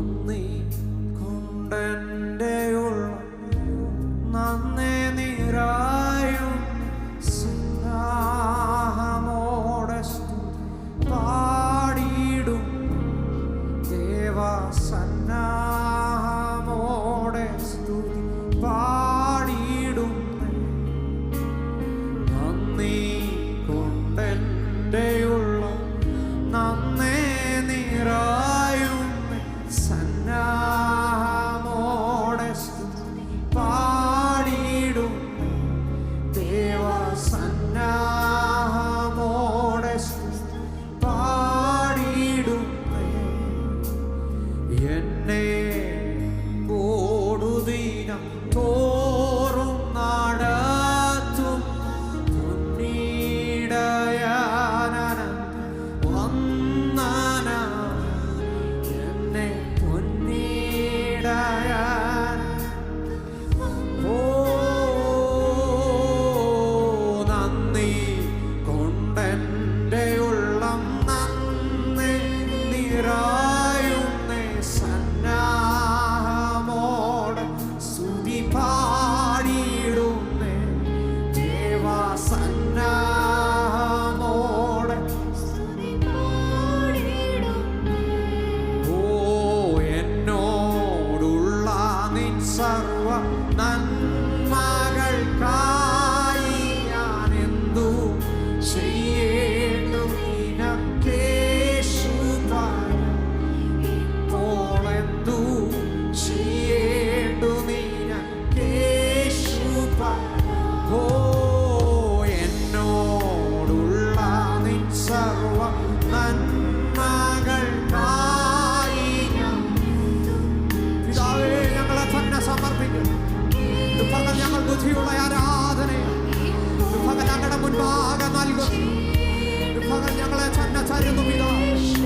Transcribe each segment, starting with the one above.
നന്ദി കൊണ്ടെൻ 하나의 찬나 자리를 놉니다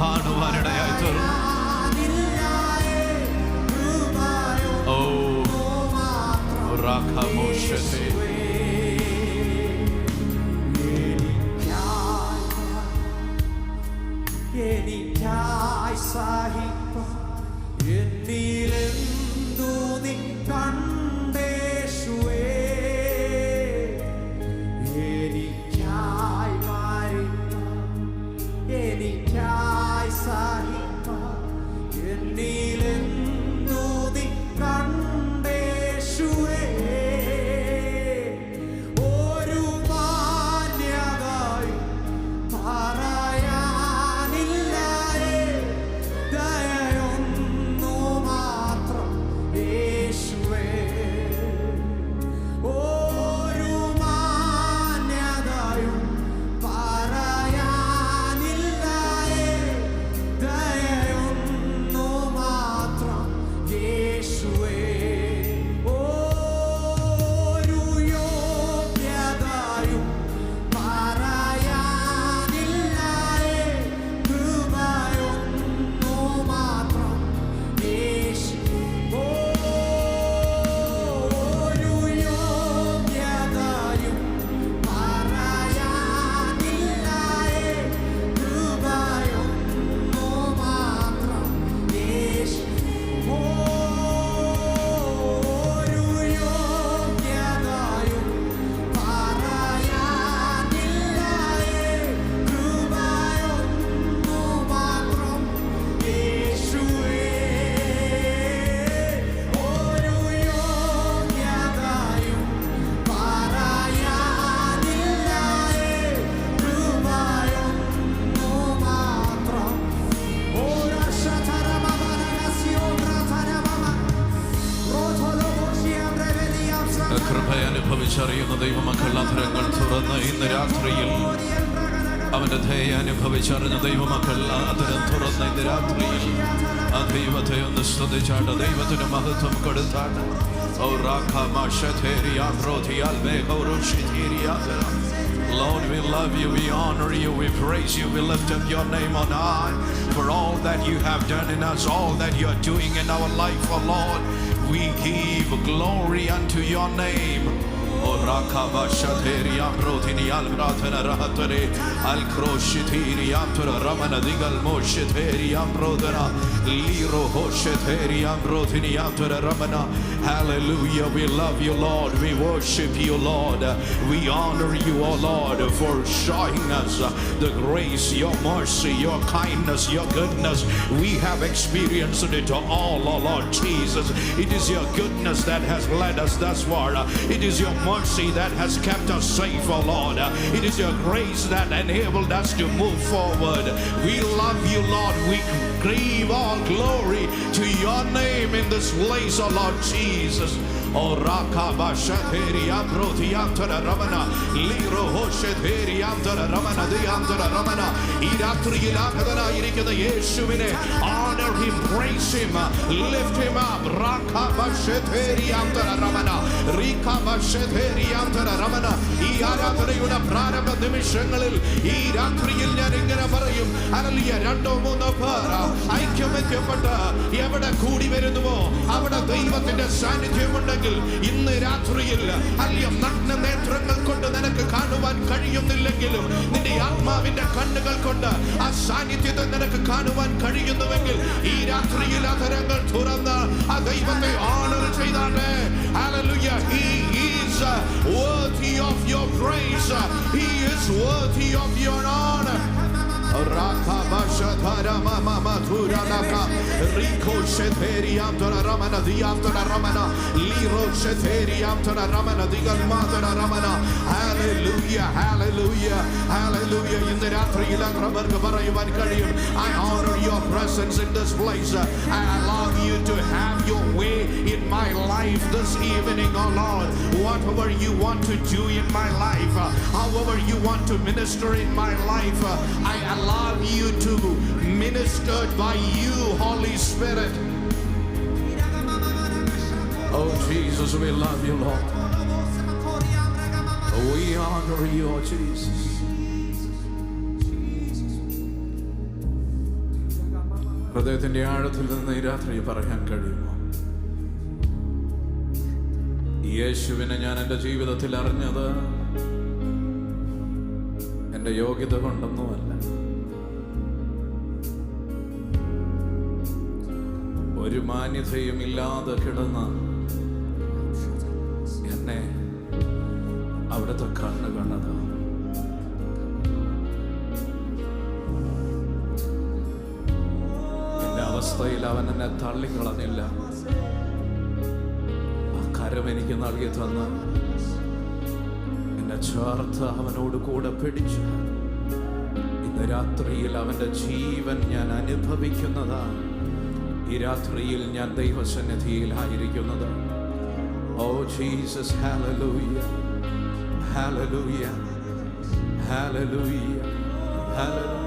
നമ്മെ ദൈവത്തെ ഒന്ന് സ്തുതിച്ചാണ്ട് ദൈവത്തിന് മഹത്വം കൊടുത്താണ്ട് ഓ റാഖാമ ശഥേരിയ ബ്രോധിയാൽ മേഘൗരുഷിധീരിയാതര Lord, we love you, we honor you, we praise you, we lift up your name on high for all that you have done in us, all that you are doing in our life, oh Lord. We give glory unto your name. O rakaba shateri ramana digal mosheteri liro hosheteri ramana hallelujah we love you lord. We worship you lord. We honor you o lord for showing us the grace your mercy your kindness your goodness. We have experienced it all o lord jesus. It is your goodness that has led us thus far. It is your mercy mercy that has kept us safe, O oh Lord. It is your grace that enabled us to move forward. We love you, Lord. We give all glory to your name in this place, O oh Lord Jesus. O raka bashateri ambroti antara ramana liro hosheteri antara ramana di antara ramana iratri ilakadana irikada yeshuvine honor him lift him up. Rakaba sheteri amtara ramana. Rikaba sheteri amtara ramana. ഈ ആരാധനയുടെ പ്രാരംഭ നിമിഷങ്ങളിൽ ഈ രാത്രിയിൽ ഞാൻ ഇങ്ങനെ പറയും അനലിയ രണ്ടോ മൂന്നോ പേർ ഐക്യമെത്തിയപ്പെട്ട് എവിടെ കൂടി വരുന്നുവോ അവിടെ ദൈവത്തിന്റെ സാന്നിധ്യമുണ്ടെങ്കിൽ ഇന്ന് രാത്രിയിൽ അല്ലിയ നഗ്ന നേത്രങ്ങൾ കൊണ്ട് നിനക്ക് കാണുവാൻ കഴിയുന്നില്ലെങ്കിലും നിന്റെ ആത്മാവിന്റെ കണ്ണുകൾ കൊണ്ട് ആ സാന്നിധ്യത്തെ നിനക്ക് കാണുവാൻ കഴിയുന്നുവെങ്കിൽ ഈ Honor Hallelujah. He is worthy of your praise. He is worthy of your honor Rakabashatara mama matura laka Rico sheteri amtara ramana di amtara ramana Liro sheteri amtara ramana di galmatara ramana Hallelujah, hallelujah, hallelujah ഇന്ന് രാത്രിയിൽ അക്രമർക്ക് പറയുവാൻ കഴിയും I honor your presence in this place I allow you to have your way in my life this evening oh Lord whatever you want to do in my life however you want to minister in my life I allow you to minister by you, Holy Spirit. Oh, Jesus, we love you, Lord. We honor you, oh, Jesus. ഹൃദയത്തിന്റെ ആഴത്തിൽ നിന്ന് ഈ രാത്രി പറയാൻ കഴിയുമോ യേശുവിനെ ഞാൻ എന്റെ ജീവിതത്തിൽ അറിഞ്ഞത് എന്റെ യോഗ്യത കൊണ്ടൊന്നുമല്ല ഒരു മാന്യതയും ഇല്ലാതെ കിടന്ന് എന്നെ അവിടുത്തെ കണ്ണ് കണ്ടത്. എന്റെ അവസ്ഥയിൽ അവൻ എന്നെ തള്ളിക്കളഞ്ഞില്ല. ആ കരം എനിക്ക് നൽകി തന്ന് എന്നെ ചേർത്ത് അവനോട് കൂടെ പിടിച്ചു. ഇന്ന് രാത്രിയിൽ അവന്റെ ജീവൻ ഞാൻ അനുഭവിക്കുന്നതാണ്. ഈ രാത്രിയിൽ ഞാൻ ദൈവസന്നിധിയിലായിരിക്കുന്നത് ഓ Jesus hallelujah hallelujah hallelujah hallelujah ഒരു